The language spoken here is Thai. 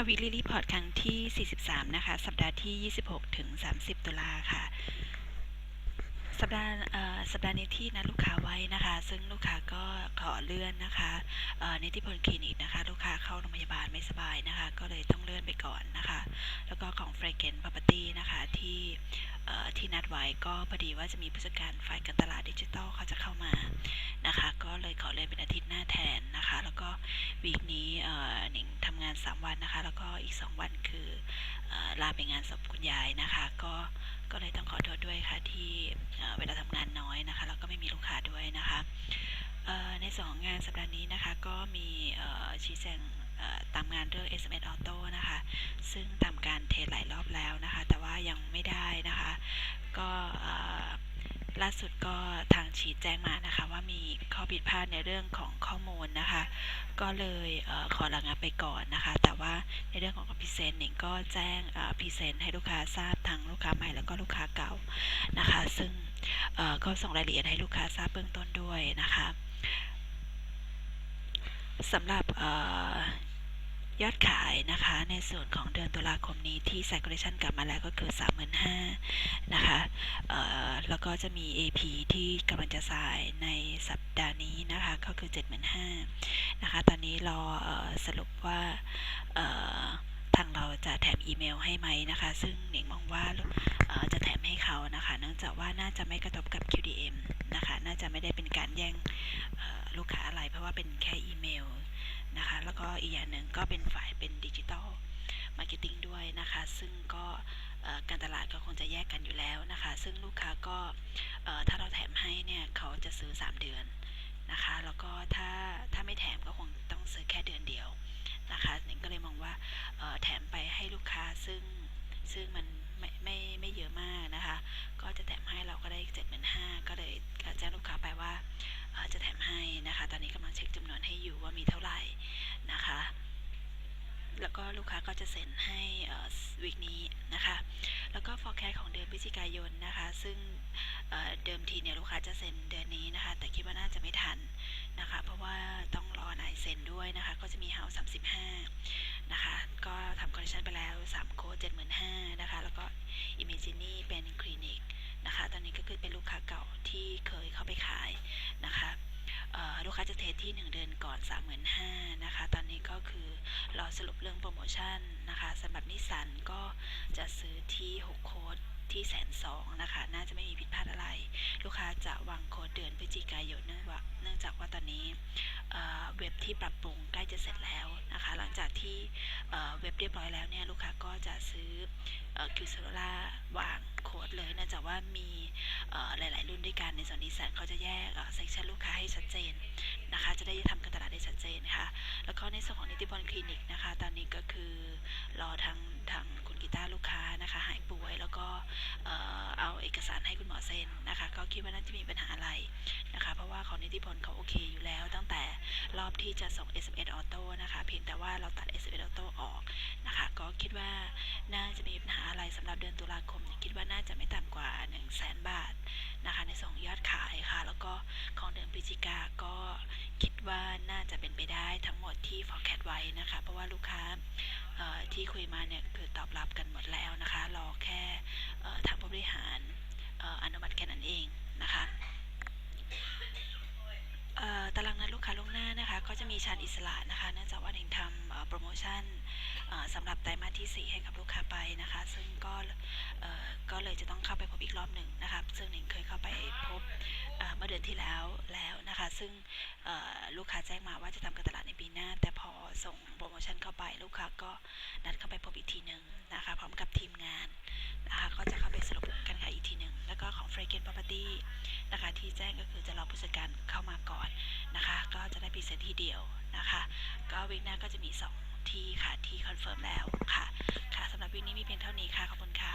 ค่ะวิลลี่รีพอร์ตครั้งที่ 43 นะคะ สัปดาห์ที่ 26 ถึง 30 ตุลาค่ะ สัปดาห์สัปดาห์นี้ที่นัดลูกค้าไว้นะคะ ซึ่งลูกค้าก็ขอเลื่อนนะคะเอ่อนิติพลคลินิกนะคะ เข้าโรงพยาบาลไม่สบายนะคะ ก็เลยต้องเลื่อนไปก่อนนะคะ แล้วก็ของ f r a g r a n c e Property นะคะที่ที่นัดไว้ก็พอดีว่าจะมีผู้จัดการฝ่ายการตลาดดิจิทัลเขาจะเข้ามานะคะ ก็เลยขอเลื่อนเป็นอาทิตย์หน้าแทนนะคะ แล้วก็วีคนี้หนิงทำงาน 3 วันนะคะ แล้วก็อีก 2 วันคือออลาไปงานศพคุณยายนะคะ ก็ก็เลยต้องขอโทษด้วยค่ะที่เอ่อเวลาทำงานน้อยนะคะ แล้วก็ไม่มีลูกค้าด้วยนะคะ เอ่อในสองงานสัปดาห์นี้นะคะก็มีชี้แจงตามงานเรื่อง SMS Auto นะคะ ซึ่งทำการเทสหลายรอบแล้วนะคะ แต่ว่ายังไม่ได้นะคะ ก็ล่าสุดก็ทางชี้แจงมานะคะ ว่ามีข้อผิดพลาดในเรื่องของข้อมูลนะคะ ก็เลยเออขอระงับไปก่อนนะคะ แต่ว่าในเรื่องของพิเศษหนิงก็แจ้งพรีเซนต์ให้ลูกค้าทราบทั้งลูกค้าใหม่แล้วก็ลูกค้าเก่านะคะ ซึ่งก็ส่งรายละเอียดให้ลูกค้าทราบเบื้องต้นด้วยนะคะ สำหรับออยอดขายนะคะในส่วนของเดือนตุลาคมนี้ที่ c i r c u l a t i o n กลับมาแล้วก็คือ 35,000นะคะแล้วก็จะมี AP ที่กำลังจะจ่ายในสัปดาห์นี้นะคะก็คือ 75,000นะคะตอนนี้รออสรุปว่าทางเราจะแถมอีเมลให้ไหมนะคะ ซึ่งหนิงมองว่าจะแถมให้เขานะคะ เนื่องจากว่าน่าจะไม่กระทบกับ QDM นะคะ น่าจะไม่ได้เป็นการแย่งลูกค้า ว่าเป็นแค่อีเมลนะคะ แล้วก็อีกอย่างหนึ่งก็เป็นฝ่ายเป็นดิจิตอลมาร์เก็ตติ้งด้วยนะคะ ซึ่งก็การตลาดก็คงจะแยกกันอยู่แล้วนะคะ ซึ่งลูกค้าก็ถ้าเราแถมให้เนี่ยเขาจะซื้อ 3 เดือนนะคะ แล้วก็ถ้าถ้าไม่แถมก็คงต้องซื้อแค่เดือนเดียวนะคะหนิงก็เลยมองว่าแถมไปให้ลูกค้าซึ่งซึ่งมันไม่ไม่ไม่เยอะมากนะคะ ก็จะแถมให้เราก็ได้เจ็ดห ก็ลูกค้าจะเซ็นให้วีคนี้นะคะ แล้วก็ forecast ของเดือนพฤศจิกายนนะคะ ซึ่งเเดิมทีเนี่ยลูกค้าจะเซ็นเดือนนี้นะคะ แต่คิดว่าน่าจะไม่ทันนะคะ เพราะว่าต้องรอนายเซ็นด้วยนะคะ ก็จะมี House 35 นะคะ ก็ทำคอลเลคชันไปแล้ว3โค้ด75,000นะคะ แล้วก็ Imagine เป็นคลินิกนะคะ ตอนนี้ก็คือเป็นลูกค้าเก่าที่เคยเข้าไปขาย ลูกค้าจะเทสที่ 1 เดือนก่อน 35,000นะคะ ตอนนี้ก็คือรอสรุปเรื่องโปรโมชั่นนะคะสำหรับนิสันก็จะซื้อที่ 6 โค้ดที่แสนสองนะคะ น่าจะไม่มีผิดพลาดอะไร ลูกค้าจะวางโค้ดเดือนพฤศจิกายนเนื่องว่าเนื่องจากว่าตอนนี้เว็บที่ปรับปรุงใกล้จะเสร็จแล้วนะคะ หลังจากที่เอ่อเว็บเรียบร้อยแล้วเนี่ยลูกค้าก็จะซื้อ คิวเซโลล่าวางโค้ดเลยเนื่องจากว่ามีหลาย ๆ รุ่นด้วยกันในส่วนนิสสันเขาจะแยกเซ็กชันลูกค้าให้ชัดเจนนะคะ จะได้ทำการตลาดได้ชัดเจนนะคะแล้วก็ในส่วนของนิติพลคลินิกนะคะ ตอนนี้ก็คือรอทางทางคุณกีตาร์ลูกค้านะคะหายป่วยแล้วก็เออเอาเอกสารให้คุณหมอเซ็นนะคะ ก็คิดว่าน่าจะมีปัญหาอะไรนะคะ เพราะว่าของนิติพลเขาโอเคอยู่แล้วตั้ง อบที่จะส่ง SMS Auto นะคะเพียงแต่ว่าเราตัด SMS Auto ออกนะคะ ก็คิดว่าน่าจะมีปัญหาอะไรสำหรับเดือนตุลาคม คิดว่าน่าจะไม่ต่ำกว่า 1 0 0 0 0แสนบาทนะคะในส่งยอดขายค่ะ แล้วก็ของเดือนพฤศจิกาก็คิดว่าน่าจะเป็นไปได้ทั้งหมดที่ forecast ไว้นะคะ เพราะว่าลูกค้าที่คุยมาเนี่ยคือตอบรับกันหมดแล้วนะคะ รอแค่ทางผู้บริหารอนุมัติแค่นั้นเองนะคะเอ่อตารางนัดลูกค้าล่วงหน้านะคะ ก็จะมี ชานอิสระนะคะเนื่องจากว่าหนิงทำโปรโมชั่นสำหรับไตรมาสที่ 4 ให้กับลูกค้าไปนะคะ ซึ่งก็ก็เลยจะต้องเข้าไปพบอีกรอบหนึ่งนะคะซึ่งหนิงเคยเข้าไปพบเมื่อเดือนที่แล้วแล้วนะคะ ซึ่งลูกค้าแจ้งมาว่าจะทำการตลาดในปีหน้า แต่พอส่งโปรโมชั่นเข้าไปลูกค้าก็นัดเข้าไปพบอีกทีหนึ่งนะคะพร้อมกับทีมงานนะคะก็จะเข้าไปสรุปกันค่ะอีกทีหนึ่งแล้วก็ของ f r a g r a n c e Property นะคะที่แจ้งก็คือจะรอผู้จัดการเข้ามาก่อนนะคะ ก็จะได้พรีเซนต์ทีเดียว นะคะ ก็วิกหน้าก็จะมี 2 ที่ค่ะที่คอนเฟิร์มแล้วค่ะ ค่ะสำหรับวิกนี้มีเพียงเท่านี้ค่ะ ขอบคุณค่ะ